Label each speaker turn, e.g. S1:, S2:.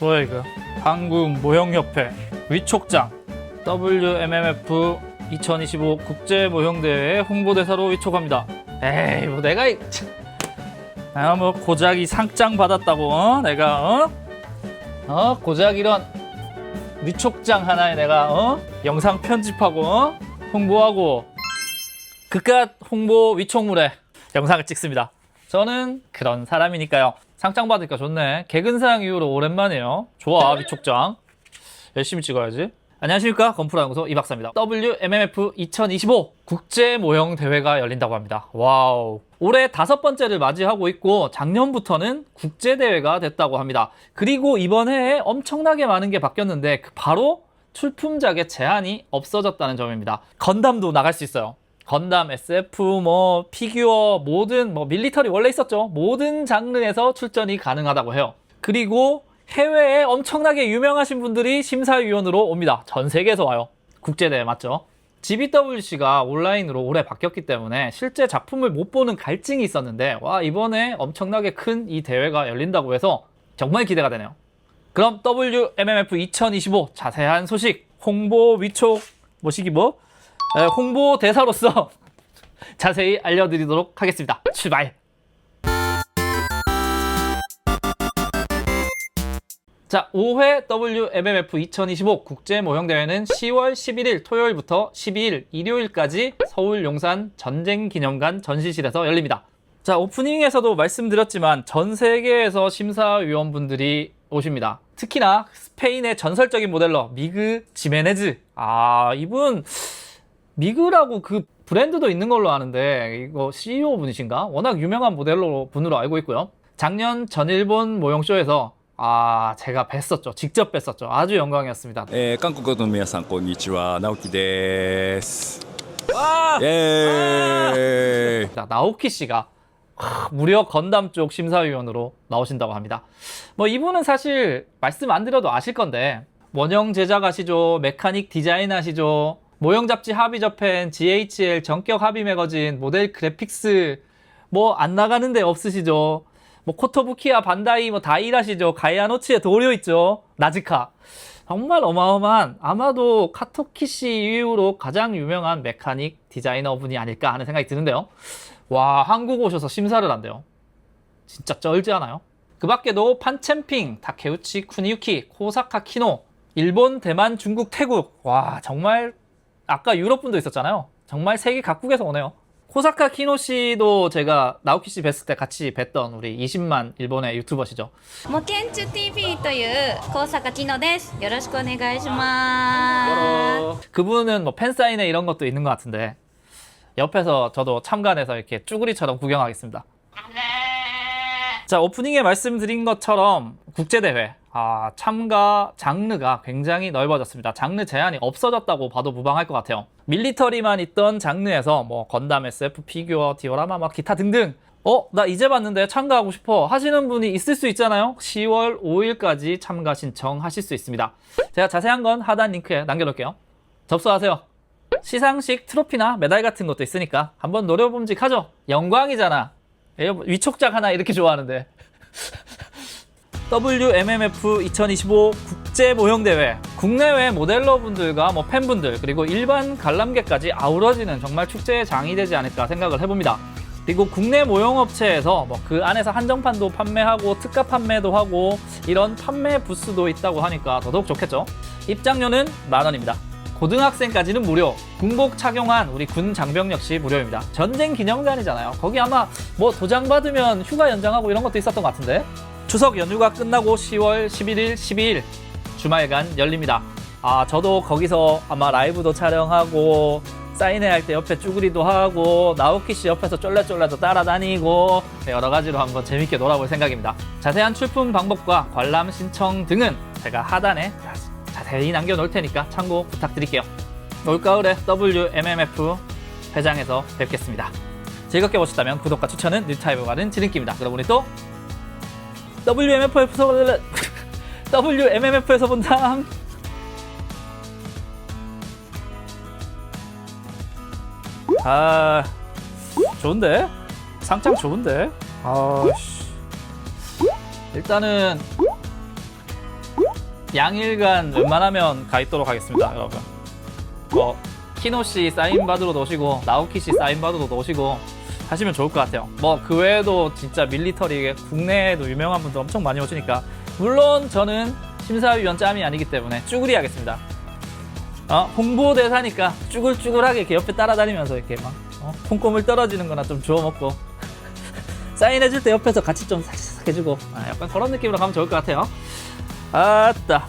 S1: 뭐야 이거? 한국 모형협회 위촉장 WMMF 2025 국제 모형대회 홍보대사로 위촉합니다. 에이 뭐 내가. 아, 뭐 고작 이 상장 받았다고 어? 내가 어? 어 고작 이런 위촉장 하나에 내가 어? 영상 편집하고 어? 홍보하고 그깟 홍보 위촉물에 영상을 찍습니다. 저는 그런 사람이니까요. 상장 받으니까 좋네. 개근상 이후로 오랜만이에요. 좋아, 위촉장. 열심히 찍어야지. 안녕하십니까. 건프라연구소 이박사입니다. WMMF 2025 국제 모형 대회가 열린다고 합니다. 와우. 올해 다섯 번째를 맞이하고 있고 작년부터는 국제 대회가 됐다고 합니다. 그리고 이번 해에 엄청나게 많은 게 바뀌었는데 그 바로 출품작의 제한이 없어졌다는 점입니다. 건담도 나갈 수 있어요. 건담, SF, 뭐 피규어, 모든 뭐 밀리터리 원래 있었죠. 모든 장르에서 출전이 가능하다고 해요. 그리고 해외에 엄청나게 유명하신 분들이 심사위원으로 옵니다. 전 세계에서 와요. 국제대회 맞죠? GBWC가 온라인으로 올해 바뀌었기 때문에 실제 작품을 못 보는 갈증이 있었는데 와 이번에 엄청나게 큰 이 대회가 열린다고 해서 정말 기대가 되네요. 그럼 WMMF 2025 자세한 소식 홍보 위촉 뭐시기 뭐 에, 홍보 대사로서 자세히 알려드리도록 하겠습니다. 출발. 자, 5회 WMMF 2025 국제 모형 대회는 10월 11일 토요일부터 12일 일요일까지 서울 용산 전쟁 기념관 전시실에서 열립니다. 자, 오프닝에서도 말씀드렸지만 전 세계에서 심사위원분들이 오십니다. 특히나 스페인의 전설적인 모델러 미그 지메네즈. 아, 이분 미그라고 그 브랜드도 있는 걸로 아는데 이거 CEO 분이신가? 워낙 유명한 모델로 분으로 알고 있고요. 작년 전일본 모형쇼에서 아 제가 뵀었죠. 직접 뵀었죠. 아주 영광이었습니다.
S2: 에 한국어도 미야상 고니치와 나오키 데스.
S1: 와!
S2: 예.
S1: 아! 나오키 씨가 무려 건담 쪽 심사위원으로 나오신다고 합니다. 뭐 이분은 사실 말씀 안 드려도 아실 건데 원형 제작 하시죠, 메카닉 디자인 하시죠, 모형 잡지 합의 접행, GHL 전격 합의 매거진, 모델 그래픽스 뭐 안 나가는 데 없으시죠. 뭐 코토부키야 반다이 뭐 다 일하시죠. 가이아노츠의 도료 있죠. 나즈카. 정말 어마어마한 아마도 카토키 씨 이후로 가장 유명한 메카닉 디자이너 분이 아닐까 하는 생각이 드는데요. 와 한국 오셔서 심사를 한대요. 진짜 쩔지 않아요? 그 밖에도 판챔핑, 다케우치 쿠니유키, 코사카 키노, 일본, 대만, 중국, 태국. 와 정말 아까 유럽 분도 있었잖아요. 정말 세계 각국에서 오네요. 코사카 키노 씨도 제가 나오키 씨 뵀을 때 같이 뵀던 우리 20만 일본의 유튜버시죠.
S3: モケンチュ TV という高坂きのです。よろしくお願いします。
S1: 그분은 뭐 팬사인회 이런 것도 있는 것 같은데 옆에서 저도 참관해서 이렇게 쭈구리처럼 구경하겠습니다. 자 오프닝에 말씀드린 것처럼 국제대회 아, 참가 장르가 굉장히 넓어졌습니다. 장르 제한이 없어졌다고 봐도 무방할 것 같아요. 밀리터리만 있던 장르에서 뭐 건담, SF, 피규어, 디오라마, 막 기타 등등 어? 나 이제 봤는데 참가하고 싶어 하시는 분이 있을 수 있잖아요. 10월 5일까지 참가 신청하실 수 있습니다. 제가 자세한 건 하단 링크에 남겨놓을게요. 접수하세요. 시상식 트로피나 메달 같은 것도 있으니까 한번 노려봄직하죠. 영광이잖아. 예, 위촉장 하나 이렇게 좋아하는데. WMMF 2025 국제 모형 대회 국내외 모델러분들과 뭐 팬분들 그리고 일반 관람객까지 아우러지는 정말 축제의 장이 되지 않을까 생각을 해봅니다. 그리고 국내 모형업체에서 뭐 그 안에서 한정판도 판매하고 특가 판매도 하고 이런 판매 부스도 있다고 하니까 더더욱 좋겠죠. 입장료는 만 원입니다. 고등학생까지는 무료. 군복 착용한 우리 군 장병 역시 무료입니다. 전쟁 기념관이잖아요. 거기 아마 뭐 도장 받으면 휴가 연장하고 이런 것도 있었던 것 같은데. 추석 연휴가 끝나고 10월 11일, 12일 주말간 열립니다. 아, 저도 거기서 아마 라이브도 촬영하고 사인회 할 때 옆에 쭈구리도 하고 나오키 씨 옆에서 쫄래쫄래도 따라다니고 여러 가지로 한번 재밌게 놀아볼 생각입니다. 자세한 출품 방법과 관람 신청 등은 제가 하단에 자세히 남겨놓을 테니까 참고 부탁드릴게요. 올가을에 WMMF 회장에서 뵙겠습니다. 즐겁게 보셨다면 구독과 추천은 뉴타입을 가는 지름길입니다. 그럼 우리 또 WMF에서 WMMF에서 본 다음 아 좋은데? 상장 좋은데? 아씨. 일단은 양일간 웬만하면 가 있도록 하겠습니다, 여러분. 뭐 키노 씨 사인 받으러 오시고 나오키 씨 사인 받으러 오시고 하시면 좋을 것 같아요. 뭐 그 외에도 진짜 밀리터리 국내에도 유명한 분들 엄청 많이 오시니까 물론 저는 심사위원 짬이 아니기 때문에 쭈구리 하겠습니다. 어, 홍보대사니까 쭈글쭈글하게 이렇게 옆에 따라다니면서 이렇게 막 어, 콩고물 떨어지는 거나 좀 주워 먹고 사인해줄 때 옆에서 같이 좀 싹싹 해주고 아, 약간 그런 느낌으로 가면 좋을 것 같아요. 아따